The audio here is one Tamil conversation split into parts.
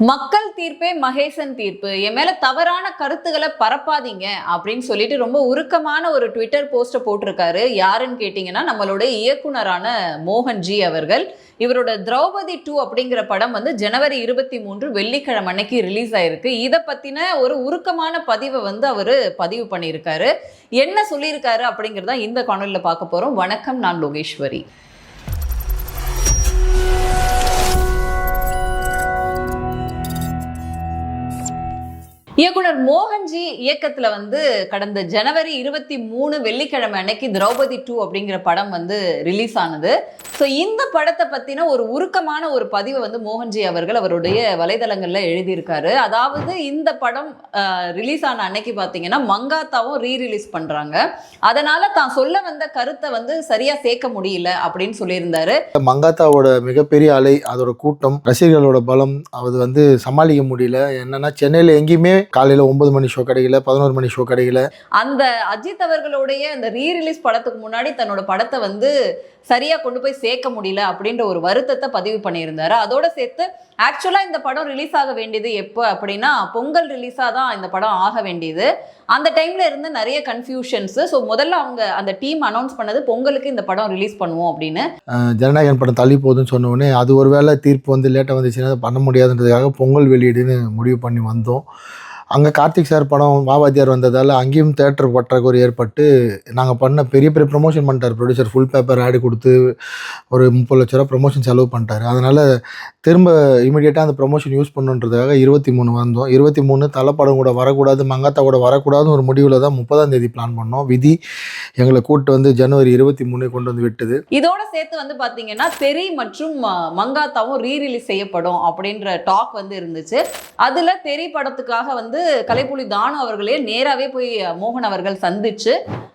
மக்கள் தீர்ப்பே மகேசன் தீர்ப்பு. என் மேல தவறான கருத்துக்களை பரப்பாதீங்க அப்படின்னு சொல்லிட்டு ரொம்ப உருக்கமான ஒரு ட்விட்டர் போஸ்ட போட்டிருக்காரு. யாருன்னு கேட்டிங்கன்னா நம்மளுடைய இயக்குனரான மோகன்ஜி அவர்கள். இவரோட திரௌபதி டூ அப்படிங்கிற படம் வந்து ஜனவரி இருபத்தி மூன்று வெள்ளிக்கிழமை அன்னைக்கு ரிலீஸ் ஆயிருக்கு. இதை பத்தின ஒரு உருக்கமான பதிவை வந்து அவர் பதிவு பண்ணியிருக்காரு. என்ன சொல்லியிருக்காரு அப்படிங்கிறத இந்த காணொலியில் பார்க்க போறோம். வணக்கம் நான் லோகேஸ்வரி. இயக்குனர் மோகன்ஜி இயக்கத்துல வந்து கடந்த ஜனவரி இருபத்தி மூணு வெள்ளிக்கிழமை அன்னைக்கு திரௌபதி டூ அப்படிங்கிற படம் வந்து ரிலீஸ் ஆனது. ஸோ இந்த படத்தை பத்தின ஒரு உருக்கமான ஒரு பதிவை வந்து மோகன்ஜி அவர்கள் அவருடைய வலைதளங்கள்ல எழுதியிருக்காரு. அதாவது இந்த படம் ரிலீஸ் ஆன அன்னைக்கு பார்த்தீங்கன்னா மங்காத்தாவும் ரீ ரிலீஸ் பண்றாங்க. அதனால தான் சொல்ல வந்த கருத்தை வந்து சரியா சேர்க்க முடியல அப்படின்னு சொல்லியிருந்தாரு. மங்காத்தாவோட மிகப்பெரிய அலை அதோட கூட்டம் ரசிகர்களோட பலம் அது வந்து சமாளிக்க முடியல. என்னன்னா சென்னையில் எங்கேயுமே காலையில் ஒன்பது மணி ஷோ கிடைக்கல பதினோரு மணி ஷோ கிடைக்கல அந்த அஜித் அவர்களுடைய அந்த ரீ ரிலீஸ் படத்துக்கு முன்னாடி தன்னோட படத்தை வந்து சரியா கொண்டு போய் சேர்க்க முடியல அப்படின்ற ஒரு வருத்தத்தை பதிவு பண்ணியிருந்தாரு. அதோட சேர்த்து ஆக்சுவலா இந்த படம் ரிலீஸ் ஆக வேண்டியது எப்போ அப்படின்னா பொங்கல் ரிலீஸாக தான் இந்த படம் ஆக வேண்டியது. அந்த டைம்ல இருந்து நிறைய கன்ஃபியூஷன்ஸ் ஸோ முதல்ல அவங்க அந்த டீம் அனௌன்ஸ் பண்ணது பொங்கலுக்கு இந்த படம் ரிலீஸ் பண்ணுவோம் அப்படின்னு. ஜனநாயகன் படம் தள்ளி போகுதுன்னு சொன்ன உடனே அது ஒரு வேளை தீர்ப்பு வந்து லேட்டாக வந்துச்சுன்னா பண்ண முடியாதுன்றதுக்காக பொங்கல் வெளியீடுன்னு முடிவு பண்ணி வந்தோம். அங்கே கார்த்திக் சார் படம் வாவாத்தியார் வந்ததால் அங்கேயும் தேட்டர் பற்றாக்குறை ஏற்பட்டு நாங்கள் பண்ண பெரிய பெரிய ப்ரொமோஷன் பண்ணிட்டார். ப்ரொடியூசர் ஃபுல் பேப்பர் ஆடு கொடுத்து ஒரு முப்பது லட்ச ரூபா ப்ரொமோஷன் செலவு பண்ணிட்டார். அதனால் திரும்ப இமீடியட்டாக அந்த ப்ரொமோஷன் யூஸ் பண்ணுன்றதுக்காக இருபத்தி மூணு வந்தோம். இருபத்தி மூணு தலைப்படம் கூட வரக்கூடாது மங்காத்தா கூட வரக்கூடாதுன்னு ஒரு முடிவில் தான் முப்பதாம் தேதி பிளான் பண்ணோம். விதி எங்களை கூட்டு வந்து ஜனவரி இருபத்தி மூணு கொண்டு வந்து விட்டது. இதோட சேர்த்து வந்து பார்த்தீங்கன்னா தெரி மற்றும் மங்காத்தாவும் ரீ ரிலீஸ் செய்யப்படும் அப்படின்ற டாக் வந்து இருந்துச்சு. அதில் தெரி படத்துக்காக வந்து கலைப்புலி தானு அவர்களே நேராகவே போய் மோகன் அவர்கள் சந்திச்சு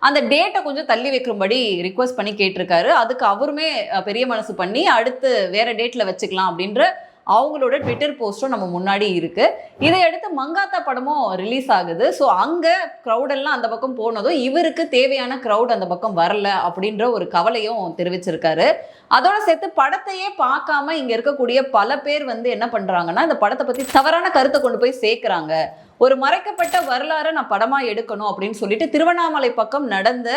அந்த டேட்டை கொஞ்சம் தள்ளி வைக்கும்படி ரிக்வஸ்ட் பண்ணி கேட்டிருக்காரு. அதுக்கு அவருமே பெரிய மனசு பண்ணி அடுத்து வேற டேட்ல வச்சுக்கலாம் அப்படின்ற அவங்களோட ட்விட்டர் போஸ்ட்டும் நம்ம முன்னாடி இருக்குது இதையடுத்து மங்காத்தா படமும் ரிலீஸ் ஆகுது. ஸோ அங்கே க்ரௌடெல்லாம் அந்த பக்கம் போனதும் இவருக்கு தேவையான க்ரௌட் அந்த பக்கம் வரல அப்படின்ற ஒரு கவலையும் தெரிவிச்சிருக்காரு. அதோட சேர்த்து படத்தையே பார்க்காம இங்கே இருக்கக்கூடிய பல பேர் வந்து என்ன பண்ணுறாங்கன்னா இந்த படத்தை பற்றி தவறான கருத்தை கொண்டு போய் சேர்க்குறாங்க. ஒரு மறைக்கப்பட்ட வரலாறை நான் படமாக எடுக்கணும் அப்படின்னு சொல்லிட்டு திருவண்ணாமலை பக்கம் நடந்த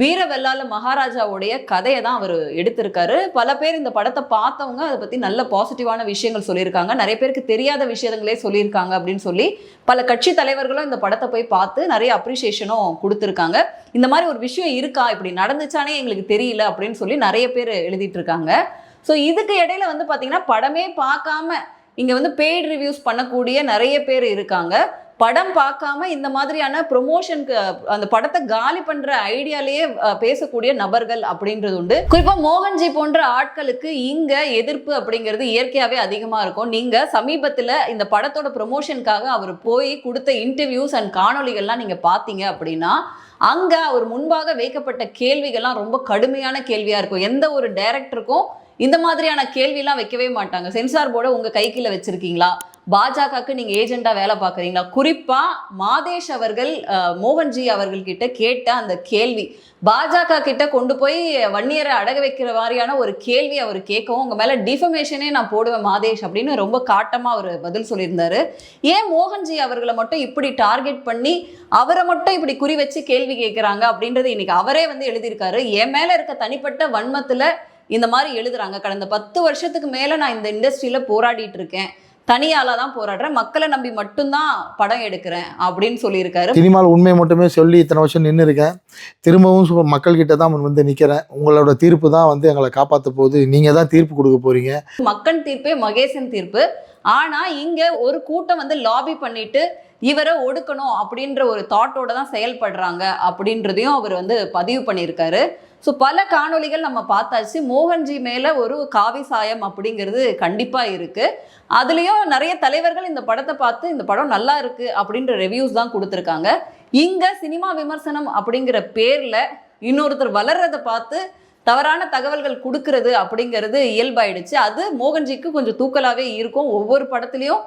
வீரவெல்லால மகாராஜாவுடைய கதையை தான் அவர் எடுத்திருக்காரு. பல பேர் இந்த படத்தை பார்த்தவங்க அதை பத்தி நல்ல பாசிட்டிவான விஷயங்கள் சொல்லியிருக்காங்க. நிறைய பேருக்கு தெரியாத விஷயங்களே சொல்லியிருக்காங்க அப்படின்னு சொல்லி பல கட்சி தலைவர்களும் இந்த படத்தை போய் பார்த்து நிறைய அப்ரிசியேஷனும் கொடுத்துருக்காங்க. இந்த மாதிரி ஒரு விஷயம் இருக்கா? இப்படி நடந்துச்சானே எங்களுக்கு தெரியல அப்படின்னு சொல்லி நிறைய பேர் எழுதிட்டு இருக்காங்க ஸோ இதுக்கு இடையில வந்து பார்த்தீங்கன்னா படமே பார்க்காம இங்கே வந்து பெய்ட் ரிவ்யூஸ் பண்ணக்கூடிய நிறைய பேர் இருக்காங்க. படம் பார்க்காம இந்த மாதிரியான ப்ரொமோஷனுக்கு அந்த படத்தை காலி பண்ற ஐடியாலேயே பேசக்கூடிய நபர்கள் அப்படின்றது உண்டு. குறிப்பா மோகன்ஜி போன்ற ஆட்களுக்கு இங்க எதிர்ப்பு அப்படிங்கிறது இயற்கையாவே அதிகமா இருக்கும். நீங்க சமீபத்துல இந்த படத்தோட ப்ரொமோஷனுக்காக அவர் போய் கொடுத்த இன்டர்வியூஸ் அண்ட் காணொளிகள்லாம் நீங்க பார்த்தீங்க அப்படின்னா அங்க அவர் முன்பாக வைக்கப்பட்ட கேள்விகள்லாம் ரொம்ப கடுமையான கேள்வியா இருக்கும். எந்த ஒரு டைரக்டருக்கும் இந்த மாதிரியான கேள்விலாம் வைக்கவே மாட்டாங்க. சென்சார் போர்டை உங்க கைக்குள்ள வச்சிருக்கீங்களா? பாஜகவுக்கு நீங்க ஏஜெண்டா வேலை பார்க்குறீங்களா? குறிப்பா மாதேஷ் அவர்கள் மோகன்ஜி அவர்கள் கிட்ட கேட்ட அந்த கேள்வி. பாஜக கிட்ட கொண்டு போய் வன்னியரை அடக வைக்கிற மாதிரியான ஒரு கேள்வி அவர் கேட்கவும் உங்க மேல டிஃபமேஷனே நான் போடுவேன் மாதேஷ் அப்படின்னு ரொம்ப காட்டமா அவர் பதில் சொல்லியிருந்தாரு. ஏன் மோகன்ஜி அவர்களை மட்டும் இப்படி டார்கெட் பண்ணி அவரை மட்டும் இப்படி குறி வச்சு கேள்வி கேட்குறாங்க அப்படின்றது இன்னைக்கு அவரே வந்து எழுதியிருக்காரு. என் மேல இருக்க தனிப்பட்ட வன்மத்துல இந்த மாதிரி எழுதுறாங்க. கடந்த பத்து வருஷத்துக்கு மேல நான் இந்த இண்டஸ்ட்ரியில போராடிட்டு இருக்கேன். தனியால தான் போராடுறேன். மக்களை நம்பி மட்டும்தான் படம் எடுக்கிறேன் அப்படின்னு சொல்லியிருக்காரு. சினிமாவில் உண்மையை மட்டுமே சொல்லி இத்தனை வருஷம் நின்று இருக்கேன் திரும்பவும் மக்கள்கிட்ட தான் வந்து நிற்கிறேன் உங்களோட தீர்ப்பு தான் வந்து எங்களை காப்பாற்ற போகுது. நீங்கள் தான் தீர்ப்பு கொடுக்க போகிறீங்க மக்கள் தீர்ப்பே மகேசன் தீர்ப்பு. ஆனா இங்க ஒரு கூட்டம் வந்து லாபி பண்ணிட்டு இவரை ஒடுக்கணும் அப்படின்ற ஒரு தாட்டோட தான் செயல்படுறாங்க அப்படின்றதையும் அவர் வந்து பதிவு பண்ணியிருக்காரு. ஸோ பல காணொலிகள் நம்ம பார்த்தாச்சு. மோகன்ஜி மேலே ஒரு காவி சாயம் அப்படிங்கிறது கண்டிப்பாக இருக்குது அதுலேயும் நிறைய தலைவர்கள் இந்த படத்தை பார்த்து இந்த படம் நல்லா இருக்குது அப்படின்ற ரிவ்யூஸ் தான் கொடுத்துருக்காங்க. இங்கே சினிமா விமர்சனம் அப்படிங்கிற பேரில் இன்னொருத்தர் வளர்றதை பார்த்து தவறான தகவல்கள் கொடுக்கறது அப்படிங்கிறது இயல்பாயிடுச்சு. அது மோகன்ஜிக்கு கொஞ்சம் தூக்கலாகவே இருக்கும். ஒவ்வொரு படத்துலையும்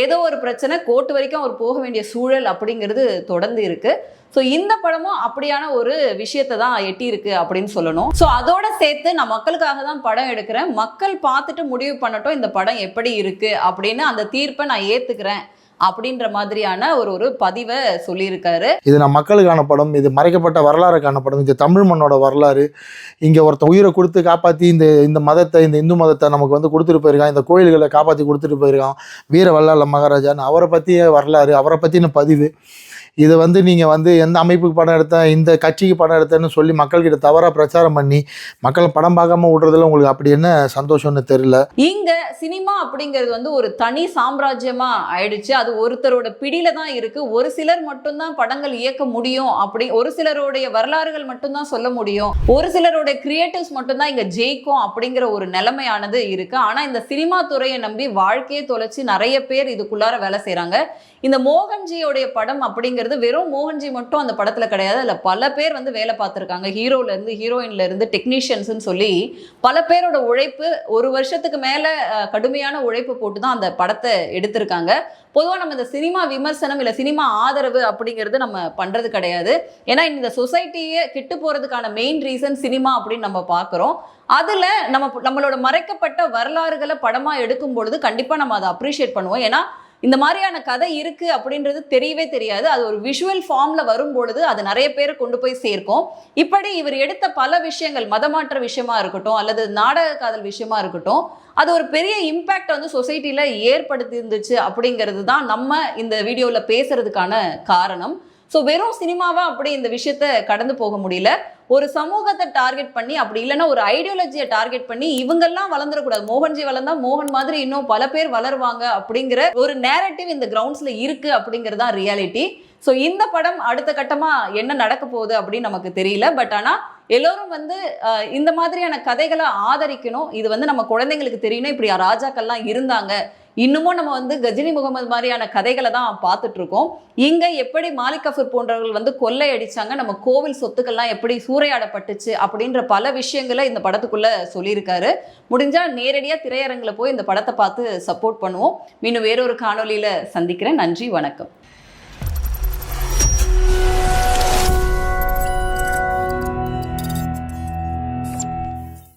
ஏதோ ஒரு பிரச்சனை கோர்ட் வரைக்கும் அவர் போக வேண்டிய சூழல் அப்படிங்கிறது தொடர்ந்து இருக்கு. ஸோ இந்த படமும் அப்படியான ஒரு விஷயத்தை தான் எட்டியிருக்கு அப்படின்னு சொல்லணும். ஸோ அதோட சேர்த்து நான் மக்களுக்காக தான் படம் எடுக்கிறேன். மக்கள் பார்த்துட்டு முடிவு பண்ணட்டும் இந்த படம் எப்படி இருக்குது அப்படின்னு அந்த தீர்ப்பை நான் ஏற்றுக்கிறேன் அப்படின்ற மாதிரியான ஒரு ஒரு பதிவை சொல்லியிருக்காரு. இது நான் மக்களுக்கான படம் இது மறைக்கப்பட்ட வரலாறுக்கான படம் இது தமிழ் மண்ணோட வரலாறு. இங்கே ஒருத்தன் உயிரை கொடுத்து காப்பாற்றி இந்த இந்த மதத்தை இந்த இந்து மதத்தை நமக்கு வந்து கொடுத்துட்டு போயிருக்கான் இந்த கோயில்களை காப்பாற்றி கொடுத்துட்டு போயிருக்கான் வீர வல்லாள மகாராஜான்னு அவரை பற்றிய வரலாறு அவரை பற்றின பதிவு. இதை வந்து நீங்கள் வந்து எந்த அமைப்புக்கு படம் எடுத்தேன் இந்த கட்சிக்கு படம் எடுத்தேன்னு சொல்லி மக்கள்கிட்ட தவறாக பிரச்சாரம் பண்ணி மக்களை படம் பார்க்காம விடுறதுல உங்களுக்கு அப்படி என்ன சந்தோஷம்னு தெரியல? இங்க சினிமா அப்படிங்கிறது வந்து ஒரு தனி சாம்ராஜ்யமா ஆயிடுச்சு. அது ஒருத்தரோட பிடியில தான் இருக்கு. ஒரு சிலர் மட்டும்தான் படங்கள் இயக்க முடியும் அப்படி ஒரு சிலருடைய வரலாறுகள் மட்டும்தான் சொல்ல முடியும். ஒரு சிலருடைய கிரியேட்டிவ்ஸ் மட்டும்தான் இங்க ஜெயிக்கும் அப்படிங்கிற ஒரு நிலைமையானது இருக்கு. ஆனா இந்த சினிமா துறையை நம்பி வாழ்க்கையை தொலைச்சு நிறைய பேர் இதுக்குள்ளார வேலை செய்கிறாங்க இந்த மோகன்ஜியோடைய படம் அப்படிங்கிறது வெறும் மோகன்ஜி மட்டும் அந்த படத்தில் கிடையாது. அதில் பல பேர் வந்து வேலை பார்த்துருக்காங்க. ஹீரோலேருந்து ஹீரோயின்லேருந்து டெக்னீஷியன்ஸ்னு சொல்லி பல பேரோட உழைப்பு ஒரு வருஷத்துக்கு மேலே கடுமையான உழைப்பு போட்டு தான் அந்த படத்தை எடுத்திருக்காங்க. பொதுவாக நம்ம இந்த சினிமா விமர்சனம் இல்லை சினிமா ஆதரவு அப்படிங்கிறது நம்ம பண்ணுறது கிடையாது. ஏன்னா இந்த சொசைட்டியை கெட்டு போகிறதுக்கான மெயின் ரீசன் சினிமா அப்படின்னு நம்ம பார்க்குறோம். அதில் நம்ம நம்மளோட மறைக்கப்பட்ட வரலாறுகளை படமாக எடுக்கும் பொழுது கண்டிப்பாக நம்ம அதை அப்ரிஷியேட் பண்ணுவோம். ஏன்னா இந்த மாதிரியான கதை இருக்கு அப்படின்றது தெரியவே தெரியாது. அது ஒரு விஷுவல் ஃபார்ம்ல வரும் பொழுது அது நிறைய பேரை கொண்டு போய் சேர்க்கும். இப்படி இவர் எடுத்த பல விஷயங்கள் மதமாற்ற விஷயமா இருக்கட்டும் அல்லது நாடக காதல் விஷயமா இருக்கட்டும் அது ஒரு பெரிய இம்பேக்ட் வந்து சொசைட்டில ஏற்படுத்தி இருந்துச்சு அப்படிங்கிறது தான் நம்ம இந்த வீடியோல பேசுறதுக்கான காரணம். ஸோ வெறும் சினிமாவா அப்படி இந்த விஷயத்த கடந்து போக முடியல. ஒரு சமூகத்தை டார்கெட் பண்ணி அப்படி இல்லைன்னா ஒரு ஐடியாலஜியை டார்கெட் பண்ணி இவங்கெல்லாம் வளர்ந்துடக்கூடாது. மோகன்ஜி வளர்ந்தா மோகன் மாதிரி இன்னும் பல பேர் வளருவாங்க அப்படிங்கிற ஒரு நேரட்டிவ் இந்த கிரவுண்ட்ஸ்ல இருக்கு அப்படிங்கிறது ரியாலிட்டி ஸோ இந்த படம் அடுத்த கட்டமா என்ன நடக்க போகுது அப்படின்னு நமக்கு தெரியல. பட் ஆனால் எல்லோரும் வந்து இந்த மாதிரியான கதைகளை ஆதரிக்கணும். இது வந்து நம்ம குழந்தைங்களுக்கு தெரியணும். இப்படி ராஜாக்கள்லாம் இருந்தாங்க. இன்னமும் நம்ம வந்து கஜினி முகமது மாதிரியான கதைகளை தான் பார்த்துட்டு இருக்கோம் இங்க எப்படி மாலிக் கஃபூர் போன்றவர்கள் வந்து கொள்ளை அடிச்சாங்க நம்ம கோவில் சொத்துக்கள்லாம் எப்படி சூறையாடப்பட்டுச்சு அப்படின்ற பல விஷயங்களை இந்த படத்துக்குள்ள சொல்லியிருக்காரு. முடிஞ்சா நேரடியாக திரையரங்குல போய் இந்த படத்தை பார்த்து சப்போர்ட் பண்ணுவோம். மீண்டும் வேறொரு காணொலியில் சந்திக்கிறேன். நன்றி வணக்கம்.